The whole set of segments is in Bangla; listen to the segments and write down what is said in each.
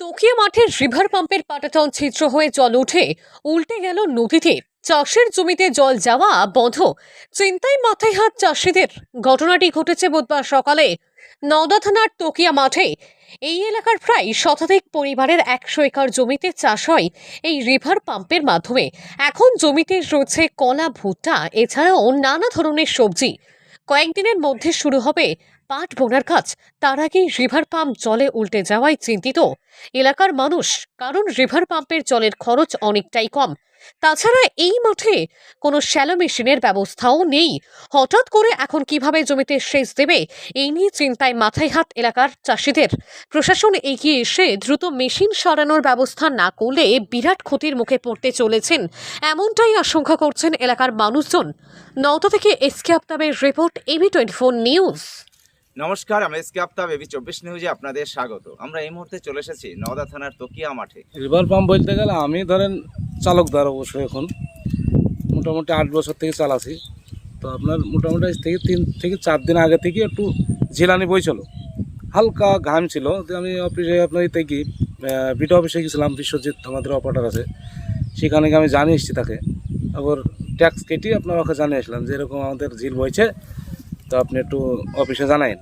তোকিয়া মাঠের রিভার পাম্পের পাটাতন ছিদ্র হয়ে জল উঠে উল্টে গেল নদীতে। চাষের জমিতে জল যাওয়া বন্ধ। চিন্তায় মাথায় হাত চাষিদের। ঘটনাটি ঘটেছে বুধবার সকালে নওদা থানার তোকিয়া মাঠে। এই এলাকার প্রায় শতাধিক পরিবারের একশো একর জমিতে চাষ হয় এই রিভার পাম্পের মাধ্যমে। এখন জমিতে রয়েছে কলা, ভুট্টা, এছাড়াও নানা ধরনের সবজি। কয়েকদিনের মধ্যে শুরু হবে পাট বোনার কাজ। তার আগেই রিভার পাম্প জলে উল্টে যাওয়ায় চিন্তিত। এলাকার মানুষ, কারণ রিভার পাম্পের জলের খরচ অনেকটাই কম। তাছাড়া এই মাঠে কোনো শ্যালো মেশিনের ব্যবস্থাও নেই। হঠাৎ করে এখন কীভাবে জমিতে সেচ দেবে, এই নিয়ে চিন্তায় মাথায় হাত এলাকার চাষিদের। প্রশাসন এগিয়ে এসে দ্রুত মেশিন সরানোর ব্যবস্থা না করলে বিরাট ক্ষতির মুখে পড়তে চলেছেন। এমনটাই আশঙ্কা করছেন এলাকার মানুষজন। নওতা থেকে SK আফতাবের report AB twenty four news. নমস্কার আমি এসকে আফতাব এবি চব্বিশ নিউজে আপনাদের স্বাগত। আমরা এই মুহূর্তে চলে এসেছি নওদা থানার তকিয়া মাঠে। রিভার পাম্প বলতে গেলে আমি ধরেন চালকদার অবশ্যই এখন। মোটামুটি আট বছর থেকে চালাছি। তো আপনার মোটামুটি থেকে তিন থেকে চার দিন আগে থেকে একটু ঝিলানি বইছিল হালকা ঘাম ছিল। তো আমি অফিসে আপনার এতে কি বিটা অফিসে গেছিলাম, বিশ্বজিৎ আমাদের অপারেটার আছে। সেখানে গিয়ে আমি জানিয়ে এসেছি তাকে। আবার ট্যাক্স কেটে আপনার ওকে জানিয়ে আসলাম যে এরকম আমাদের ঝিল বইছে। তো আপনি একটু অফিসে জানাইন।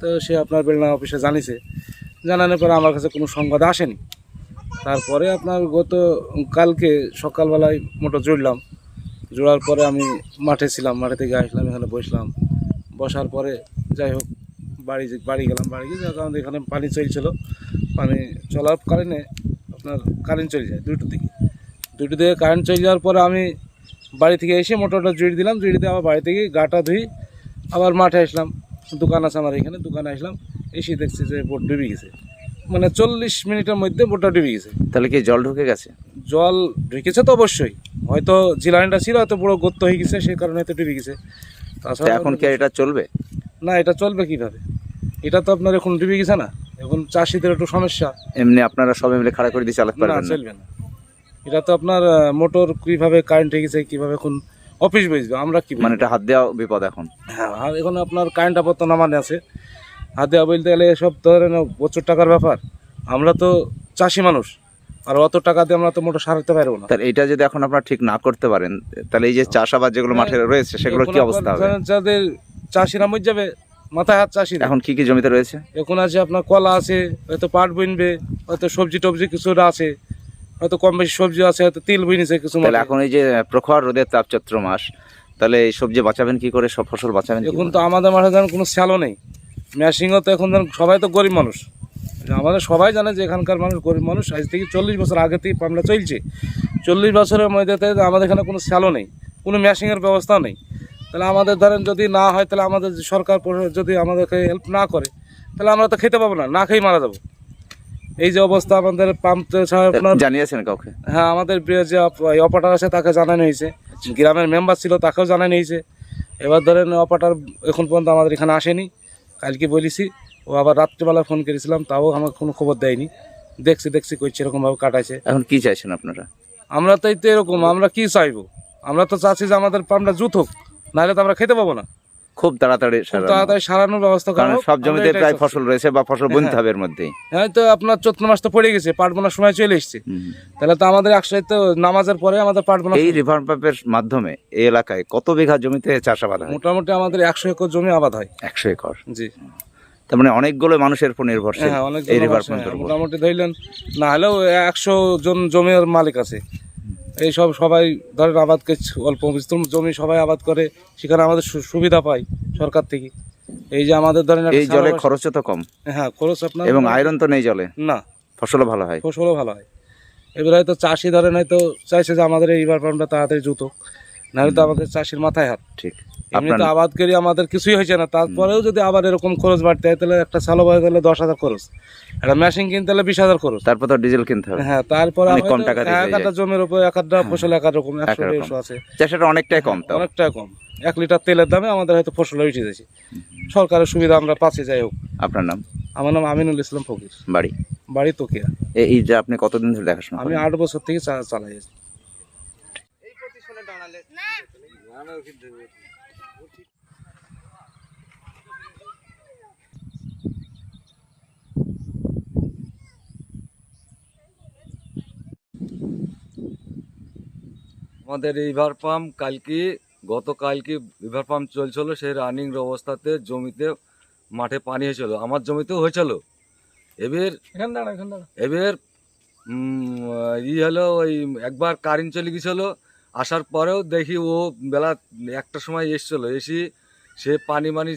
তো সে আপনার বেলনা অফিসে জানিয়েছে। জানানোর পরে আমার কাছে কোনো সংবাদ আসেনি। তারপরে আপনার গত কালকে সকালবেলায় মোটর জুড়লাম। জোড়ার পরে আমি মাঠে ছিলাম, মাঠে থেকে আসলাম, এখানে বসলাম। বসার পরে যাই হোক, বাড়ি বাড়ি গেলাম, বাড়ি গিয়ে আমাদের এখানে পানি চলছিল, পানি চলার কারণে আপনার কারেন্ট চলে যায় দুটো দিকে। দুটো দিকে কারেন্ট চলে যাওয়ার পরে আমি বাড়ি থেকে এসে মোটরটা জুড়ে দিলাম, জুড়ে দিয়ে আবার বাড়ি থেকে গাটা ধুই আবার মাঠে আসলাম দোকান আছে আমার এখানে দোকানে আসলাম এসে দেখছি যে বোট ডুবে গেছে। মানে চল্লিশ মিনিটের মধ্যে বোটটা ডুবে গেছে। তাহলে কি জল ঢুকে গেছে? জল ঢুকেছে তো অবশ্যই। হয়তো জিলানিটা ছিল হয়তো বড় গর্ত হয়ে গেছে সেই কারণে হয়তো ডুবে গেছে। তাছাড়া এখন কি এটা চলবে? না এটা চলবে কীভাবে? এটা তো আপনার এখন ডুবে গেছে না। এখন চাষিদের একটু সমস্যা। এমনি আপনারা সবাই মিলে খাড়া করে দিয়ে চালাতে পারবেন না। চলবে না। এটা তো আপনার মোটর কীভাবে কারেন্ট হয়ে গেছে কীভাবে এখন অফিস বুঝবে আমরা কি মানে এটা হাত দেওয়া বিপদ এখন। হ্যাঁ এখন আপনার কারেন্ট আপাতত নামানে আছে। হাত দেওয়া বলতে গেলে এসব ধরেন প্রচুর টাকার ব্যাপার। আমরা তো চাষি মানুষ আর অত টাকা দিয়ে আমরা তো মোটর সারাতে পারব না। তাহলে এটা যদি এখন আপনারা ঠিক না করতে পারেন তাহলে এই যে চাষাবাদ যেগুলো মাঠে রয়েছে সেগুলোর কি অবস্থা হবে? যাদের চাষিরা মরে যাবে মাথায় হাত চাষি এখন কি কি জমিতে রয়েছে? এখন আছে আপনার কলা আছে হয়তো পাট বুনবে হয়তো সবজি টবজি কিছুটা আছে। হয়তো কম বেশি সবজি আছে হয়তো তিল বুনেছে কিছু তাহলে এখন এই যে প্রখর রোদের তাপ চৈত্র মাস তাহলে এই সবজি বাঁচাবেন কি করে? সব ফসল বাঁচাবেন এখন তো আমাদের মাঠে যেন কোনো স্যালো নেই। ম্যাশিংও তো এখন ধরেন সবাই তো গরিব মানুষ। আমাদের সবাই জানে যে এখানকার মানুষ গরিব মানুষ। আজ থেকে চল্লিশ বছর আগে থেকে পামলা চলছে। চল্লিশ বছরের মধ্যে আমাদের এখানে কোনো স্যালো নেই কোনো ম্যাশিংয়ের ব্যবস্থা নেই। তাহলে আমাদের ধরেন যদি না হয় তাহলে আমাদের সরকার যদি আমাদেরকে হেল্প না করে তাহলে আমরা তো খেতে পাবো না না খেয়ে মারা যাব। এই যে অবস্থা আমাদের পাম্প জানিয়েছেন কাউকে? হ্যাঁ আমাদের যে অপারেটার আছে তাকে জানানো হয়েছে। গ্রামের মেম্বার ছিল তাকেও জানানো হয়েছে। এবার ধরেন অপারেটার এখন পর্যন্ত আমাদের এখানে আসেনি। কালকে বলেছি ও আবার রাত্রিবেলা ফোন করেছিলাম তাও আমাকে কোনো খবর দেয়নি। দেখছি দেখছি করছে এরকমভাবে কাটাইছে। এখন কি চাইছেন আপনারা? আমরা তো এই তো এরকম আমরা কি চাইব? আমরা তো চাচ্ছি যে আমাদের পাম্পটা জুত হোক নাহলে তো আমরা খেতে পাবো না। খুব তাড়াতাড়ি তাড়াতাড়ি সারানোর ব্যবস্থা কারণ সব জমিতে প্রায় ফসল রয়েছে বা ফসল বুনতে হবে এর মধ্যেই। হ্যাঁ। তো আপনার চৈত্র মাস তো পড়ে গেছে পাট বোনার সময় চলে এসছে। তাহলে তো আমাদের একসাথে তো নামাজের পরে আমাদের পাট বোনা এই রিভার পাম্পের মাধ্যমে এই এলাকায় কত বিঘা জমিতে চাষাবাদ হয়? মোটামুটি আমাদের একশো একর জমি আবাদ হয়। একশো একর? জি। তার মানে অনেকগুলো মানুষের উপর নির্ভরশীল হ্যাঁ এই রিভার পাম্পের হ্যাঁ, মোটামুটি ধরলেন না হলেও একশো জন জমির মালিক আছে। এই সব সবাই ধরেন আবাদকে অল্প বিস্তর জমি সবাই আবাদ করে সেখানে আমাদের সুবিধা পাই সরকার থেকে। এই যে আমাদের ধরেন এই জলে খরচ খরচও তো কম। হ্যাঁ খরচ আপনার এবং আয়রন তো নেই জলে? না। ফসলও ভালো হয়? ফসলও ভালো হয়। এবার হয়তো চাষি ধরেন হয়তো চাইছে যে আমাদের এই পাম্পটা তাড়াতাড়ি জুতো নাহলে তো আমাদের চাষির মাথায় হাত। ঠিক। এমনি তো আবাদ করি আমাদের কিছুই হয়েছে না। তারপরেও যদি আবার এরকম খরচ বাড়তে হয় তাহলে একটা সালো বাড়ি তাহলে দশ হাজার খরচ। একটা মেশিন কিনতে হলে বিশ হাজার খরচ। তারপর তো ডিজেল কিনতে হবে। হ্যাঁ তারপরে কম টাকা এক একটা জমির উপর এক একটা ফসল এক এক রকম একশো দেড়শো আছে। চাষাটা অনেকটাই কম তাও অনেকটা কম। এক লিটার তেলের দামে আমাদের হয়তো ফসল উঠে যাচ্ছে সরকারের সুবিধা আমরা পাচ্ছি যাই হোক। আপনার নাম? আমার নাম আমিনুল ইসলাম ফকির। বাড়ি? বাড়ি তোকিয়া। এই যে আপনি কতদিন ধরে দেখাশোনা আমি আট বছর থেকে চালাই আছি। আমাদের রিভার পাম্প কালকে গতকালকে রিভার পাম্প চলছিল সেই রানিং অবস্থাতে জমিতে মাঠে পানি হয়েছিল। আমার জমিতেও হয়েছিল। এবার এবার ই হলো ওই একবার কারেন্ট চলে গেছিল আসার পরেও দেখি ও বেলা একটা সময় এসছিল। এসে সে পানি মানি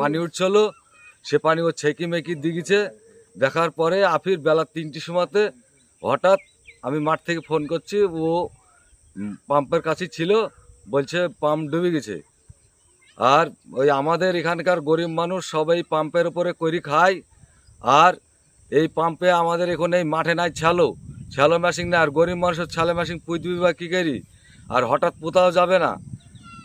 পানি উঠছিল, সে পানি ও ছেঁকি মেকি দিয়েছে। দেখার পরে আফির বেলা তিনটি সময়তে হঠাৎ আমি মাঠ থেকে ফোন করছি, ও পাম্পের কাছে ছিল, বলছে পাম্প ডুবে গেছে। আর ওই আমাদের এখানকার গরিব মানুষ সবাই পাম্পের উপরে করি খায়, আর এই পাম্পে আমাদের এখন এই মাঠে নাই ছালো ছালো মেশিন না আর গরিব মানুষের ছালো মেশিন পুঁতবি বা কী করি? আর হঠাৎ পোতাও যাবে না।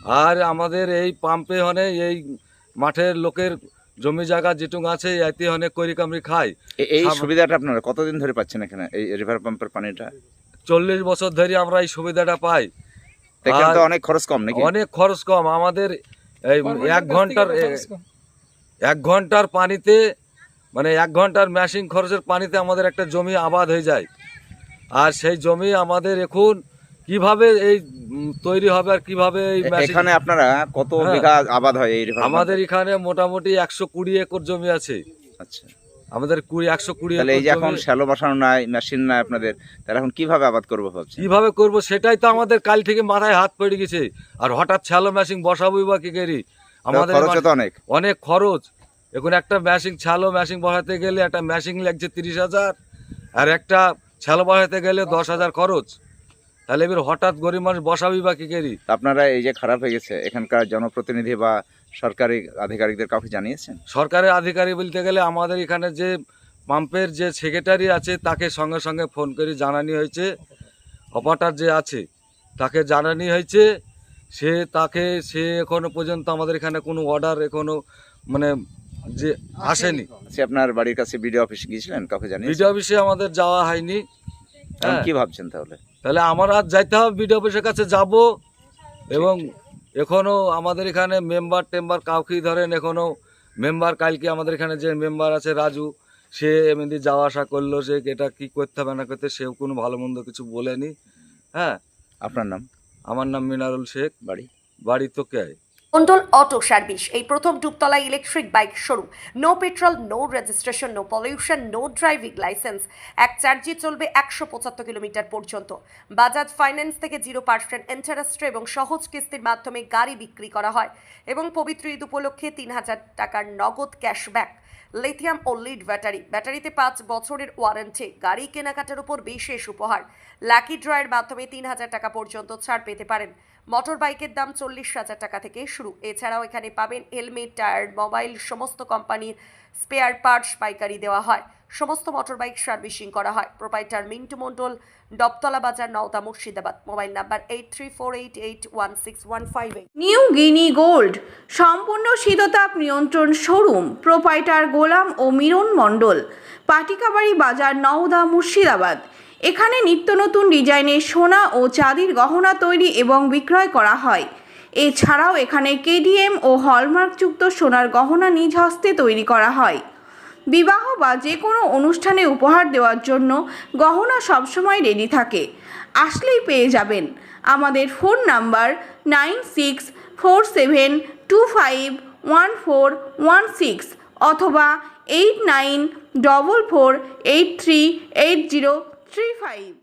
আর আমাদের এই পাম্পে হনে এই মাঠের লোকের জমি জায়গা যেটুক আছে এতে অনেক করি কামড়ি এ- এই সুবিধাটা আপনারা কতদিন ধরে পাচ্ছেন এখানে এই রিভার পাম্পের পানিটা? চল্লিশ বছর ধরে আমরা এই সুবিধাটা পাই। অনেক খরচ কম নাকি? অনেক খরচ কম। আমাদের এই এক ঘণ্টার এক ঘণ্টার পানিতে মানে এক ঘণ্টার মেশিন খরচের পানিতে আমাদের একটা জমি আবাদ হয়ে যায়। আর সেই জমি আমাদের এখন কীভাবে এই তৈরি হবে আর কীভাবে এখানে আপনারা কত হ্যাঁ। বিঘা আবাদ হয় এই আমাদের এখানে মোটামুটি একশো কুড়ি একর জমি আছে। আচ্ছা। আমাদের কুড়ি একশো কুড়ি এই যে এখন শ্যালো বসানো নাই মেশিন নাই আপনাদের তাহলে এখন কীভাবে আবাদ করব ভাবছেন? কীভাবে করব সেটাই তো আমাদের কাল থেকে মাথায় হাত পড়ে গেছে। আর হঠাৎ শ্যালো মেশিন বসাবোই বা কি করি? আমাদের খরচ অনেক। অনেক খরচ। এখন একটা মেশিন ছালো মেশিন বসাতে গেলে একটা মেশিন লাগছে তিরিশ হাজার। আর একটা ছালো বসাতে গেলে দশ হাজার খরচ। তাহলে এবার হঠাৎ গরিব মানুষ বসাবি বা কি করি? আপনারা এই যে খারাপ হয়ে গেছে এখানকার জনপ্রতিনিধি বা সরকারি আধিকারিকদের কাউকে জানিয়েছেন? সরকারের আধিকারিক বলতে গেলে আমাদের এখানে যে পাম্পের যে সেক্রেটারি আছে তাকে সঙ্গে সঙ্গে ফোন করে জানানি হয়েছে। অপারেটার যে আছে তাকে জানানি হয়েছে। সে তাকে সে এখনও পর্যন্ত আমাদের এখানে কোনো অর্ডার এখনও মানে যে আসেনি। সে আপনার বাড়ির কাছে বিডিও অফিস গিয়েছিলেন? কাউকে জানিয়েছেন? বিডিও অফিসে আমাদের যাওয়া হয়নি। এখন হ্যাঁ। কি ভাবছেন তাহলে? তাহলে আমার আজ যাইতে হবে বিডিও অফিসের কাছে যাব। এবং এখনও আমাদের এখানে মেম্বার টেম্বার কাউকেই ধরেন এখনও মেম্বার কালকে আমাদের এখানে যে মেম্বার আছে রাজু সে এমনি যাওয়া আসা করল সে এটা কি করতে হবে না করতে সেও কোনো ভালো মন্দ কিছু বলেনি। হ্যাঁ। আপনার নাম? আমার নাম মিনারুল শেখ। বাড়ি? বাড়ি তো কে? মন্ডল অটো সার্ভিস, এই প্রথম Dubtala electric bike showroom no petrol no registration no pollution no driving licence এক চার্জে চলবে একশো পঁচাত্তর কিলোমিটার পর্যন্ত। বাজাজ ফাইন্যান্স থেকে জিরো পার্সেন্ট ইন্টারেস্ট এবং সহজ কিস্তির মাধ্যমে গাড়ি বিক্রি করা হয় এবং পবিত্র ঈদ উপলক্ষে তিন হাজার টাকার নগদ ক্যাশব্যাক লিথিয়াম ও লিড ব্যাটারি ব্যাটারিতে পাঁচ বছরের ওয়ারেন্টি গাড়ি কেনাকাটার উপর বিশেষ উপহার। লাকি ড্রয়ের মাধ্যমে তিন হাজার টাকা পর্যন্ত ছাড় পেতে পারেন মোটর বাইকের দাম চল্লিশ হাজার টাকা থেকে শুরু। এছাড়াও এখানে পাবেন হেলমেট টায়ার মোবাইল, সমস্ত কোম্পানির স্পেয়ার পার্টস পাইকারি দেওয়া হয়। সমস্ত মোটর বাইক সার্ভিসিং করা হয়। প্রোপাইটার মিন্টু মন্ডল ডবতলা বাজার, Nawda, Murshidabad. Mobile number eight three four eight eight one six one five eight. New guinea gold, সম্পূর্ণ শীততাপ নিয়ন্ত্রণ শোরুম, প্রোপাইটার গোলাম ও মিরন মণ্ডল, পাটিকাবাড়ি বাজার, নওদা, মুর্শিদাবাদ। এখানে নিত্য নতুন ডিজাইনের সোনা ও চাঁদির গহনা তৈরি এবং বিক্রয় করা হয়। এছাড়াও এখানে কেডিএম ও হলমার্কযুক্ত সোনার গহনা নিজ হস্তে তৈরি করা হয়। বিবাহ বা যে কোনো অনুষ্ঠানে উপহার দেওয়ার জন্য গহনা সবসময় রেডি থাকে। আসলেই পেয়ে যাবেন। আমাদের phone number nine six four seven two five one four one six অথবা eight nine double four eight three eight zero three five